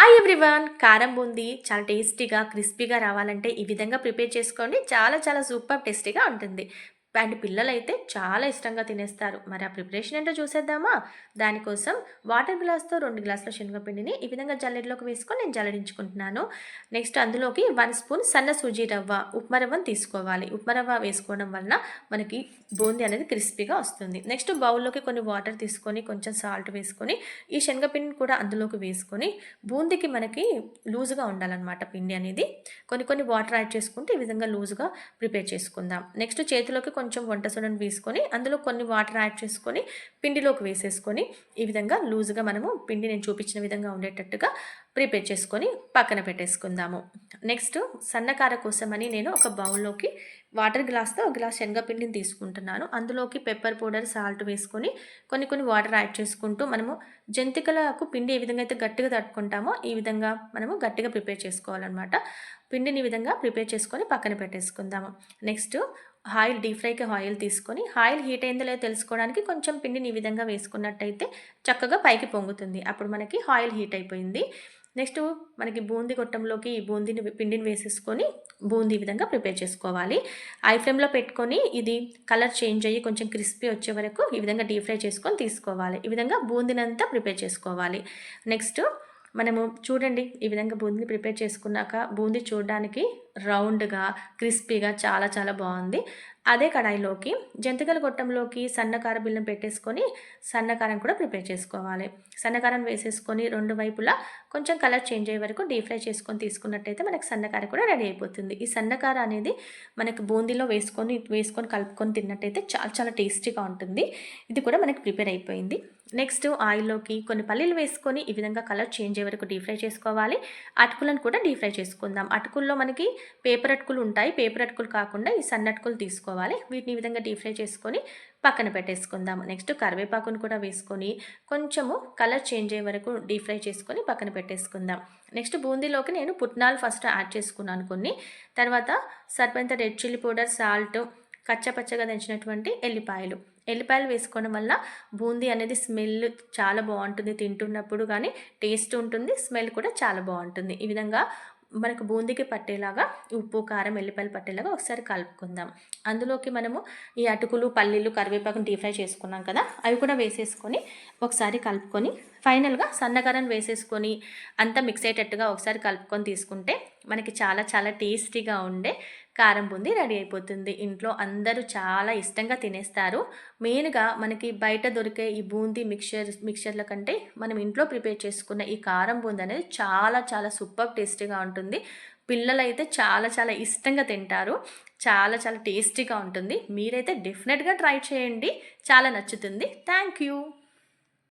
Hi everyone కారం బూందీ చాలా టేస్టీగా క్రిస్పీగా రావాలంటే ఈ విధంగా ప్రిపేర్ చేసుకోండి. చాలా చాలా సూపర్ టేస్టీగా ఉంటుంది. అండ్ పిల్లలైతే చాలా ఇష్టంగా తినేస్తారు. మరి ఆ ప్రిపరేషన్ ఏంటో చూసేద్దామా? దానికోసం వాటర్ గ్లాస్తో రెండు గ్లాసుల శనగపిండిని ఈ విధంగా జల్లెడలోకి వేసుకొని నేను జల్లడించుకుంటున్నాను. నెక్స్ట్ అందులోకి వన్ స్పూన్ సన్న సూజీ రవ్వ ఉప్మా రవ్వను తీసుకోవాలి. ఉప్మా రవ్వ వేసుకోవడం వలన మనకి బూందీ అనేది క్రిస్పీగా వస్తుంది. నెక్స్ట్ బౌల్లోకి కొన్ని వాటర్ తీసుకొని కొంచెం సాల్ట్ వేసుకొని ఈ శనగపిండిని కూడా అందులోకి వేసుకొని బూందీకి మనకి లూజ్గా ఉండాలన్నమాట పిండి అనేది. కొన్ని కొన్ని వాటర్ యాడ్ చేసుకుంటే ఈ విధంగా లూజుగా ప్రిపేర్ చేసుకుందాం. నెక్స్ట్ చేతిలోకి కొంచెం వంట సోడాను వేసుకొని అందులో కొన్ని వాటర్ యాడ్ చేసుకొని పిండిలోకి వేసేసుకొని ఈ విధంగా లూజుగా మనము పిండి నేను చూపించిన విధంగా ఉండేటట్టుగా ప్రిపేర్ చేసుకొని పక్కన పెట్టేసుకుందాము. నెక్స్ట్ సన్నకార కోసమని నేను ఒక బౌల్లోకి వాటర్ గ్లాస్తో ఒక గ్లాస్ శనగపిండిని తీసుకుంటున్నాను. అందులోకి పెప్పర్ పౌడర్ సాల్ట్ వేసుకొని కొన్ని కొన్ని వాటర్ యాడ్ చేసుకుంటూ మనము జంతికలకు పిండి ఏ విధంగా అయితే గట్టిగా తట్టుకుంటామో ఈ విధంగా మనము గట్టిగా ప్రిపేర్ చేసుకోవాలన్నమాట. పిండిని ఈ విధంగా ప్రిపేర్ చేసుకొని పక్కన పెట్టేసుకుందాము. నెక్స్ట్ ఆయిల్ డీప్ ఫ్రైకి ఆయిల్ తీసుకొని ఆయిల్ హీట్ అయిందో లేదో తెలుసుకోవడానికి కొంచెం పిండిని ఈ విధంగా వేసుకున్నట్టయితే చక్కగా పైకి పొంగుతుంది. అప్పుడు మనకి ఆయిల్ హీట్ అయిపోయింది. నెక్స్ట్ మనకి బూందీ గొట్టంలోకి ఈ బూందీని పిండిని వేసేసుకొని బూందీ ఈ విధంగా ప్రిపేర్ చేసుకోవాలి. ఐ ఫ్లేమ్లో పెట్టుకొని ఇది కలర్ చేంజ్ అయ్యి కొంచెం క్రిస్పీ వచ్చే వరకు ఈ విధంగా డీప్ ఫ్రై చేసుకొని తీసుకోవాలి. ఈ విధంగా బూందీనంతా ప్రిపేర్ చేసుకోవాలి. నెక్స్ట్ మనము చూడండి ఈ విధంగా బూందీ ప్రిపేర్ చేసుకున్నాక బూందీ చూడడానికి రౌండ్గా క్రిస్పీగా చాలా చాలా బాగుంది. అదే కడాయిలోకి జంతికల గొట్టంలోకి సన్నకార బిల్లం పెట్టేసుకొని సన్నకారం కూడా ప్రిపేర్ చేసుకోవాలి. సన్నకారం వేసేసుకొని రెండు వైపులా కొంచెం కలర్ చేంజ్ అయ్యే వరకు డీప్ ఫ్రై చేసుకొని తీసుకున్నట్టయితే మనకి సన్నకార కూడా రెడీ అయిపోతుంది. ఈ సన్నకార అనేది మనకి బూందీలో వేసుకొని వేసుకొని కలుపుకొని తిన్నట్టయితే చాలా చాలా టేస్టీగా ఉంటుంది. ఇది కూడా మనకి ప్రిపేర్ అయిపోయింది. నెక్స్ట్ ఆయిల్లోకి కొన్ని పల్లీలు వేసుకొని ఈ విధంగా కలర్ చేంజ్ అయ్యే వరకు డీప్ ఫ్రై చేసుకోవాలి. అటుకులను కూడా డీప్ ఫ్రై చేసుకుందాం. అటుకుల్లో మనకి పేపర్ అటుకులు ఉంటాయి. పేపర్ అటుకులు కాకుండా ఈ సన్న అటుకులు తీసుకోవాలి వీటిని ఈ విధంగా డీప్ ఫ్రై చేసుకొని పక్కన పెట్టేసుకుందాం నెక్స్ట్ కరివేపాకును కూడా వేసుకొని కొంచెము కలర్ చేంజ్ అయ్యే వరకు డీప్ ఫ్రై చేసుకొని పక్కన పెట్టేసుకుందాం. నెక్స్ట్ బూందీలోకి నేను పుట్నాలు ఫస్ట్ యాడ్ చేసుకున్నాను కొన్ని. తర్వాత సర్పంత రెడ్ చిల్లీ పౌడర్ సాల్ట్ కచ్చపచ్చగా దంచినటువంటి ఎల్లిపాయలు. ఎల్లిపాయలు వేసుకోవడం వల్ల బూందీ అనేది స్మెల్ చాలా బాగుంటుంది తింటున్నప్పుడు కానీ టేస్ట్ ఉంటుంది స్మెల్ కూడా చాలా బాగుంటుంది. ఈ విధంగా మనకు బూందీకి పట్టేలాగా ఉప్పు కారం ఎల్లిపాయలు పట్టేలాగా ఒకసారి కలుపుకుందాం. అందులోకి మనము ఈ అటుకులు పల్లీలు కరివేపాకును డీప్ ఫ్రై చేసుకున్నాం కదా అవి కూడా వేసేసుకొని ఒకసారి కలుపుకొని ఫైనల్గా సన్నకారం వేసేసుకొని అంతా మిక్స్ అయ్యేటట్టుగా ఒకసారి కలుపుకొని తీసుకుంటే మనకి చాలా చాలా టేస్టీగా ఉండే కారం బూందీ రెడీ అయిపోతుంది. ఇంట్లో అందరూ చాలా ఇష్టంగా తినేస్తారు. మెయిన్గా మనకి బయట దొరికే ఈ బూందీ మిక్చర్ మిక్చర్ల కంటే మనం ఇంట్లో ప్రిపేర్ చేసుకున్న ఈ కారం బూందీ అనేది చాలా చాలా సూపర్ టేస్టీగా ఉంటుంది. పిల్లలు అయితే చాలా చాలా ఇష్టంగా తింటారు. చాలా చాలా టేస్టీగా ఉంటుంది. మీరైతే డెఫినెట్గా ట్రై చేయండి. చాలా నచ్చుతుంది. Thank you.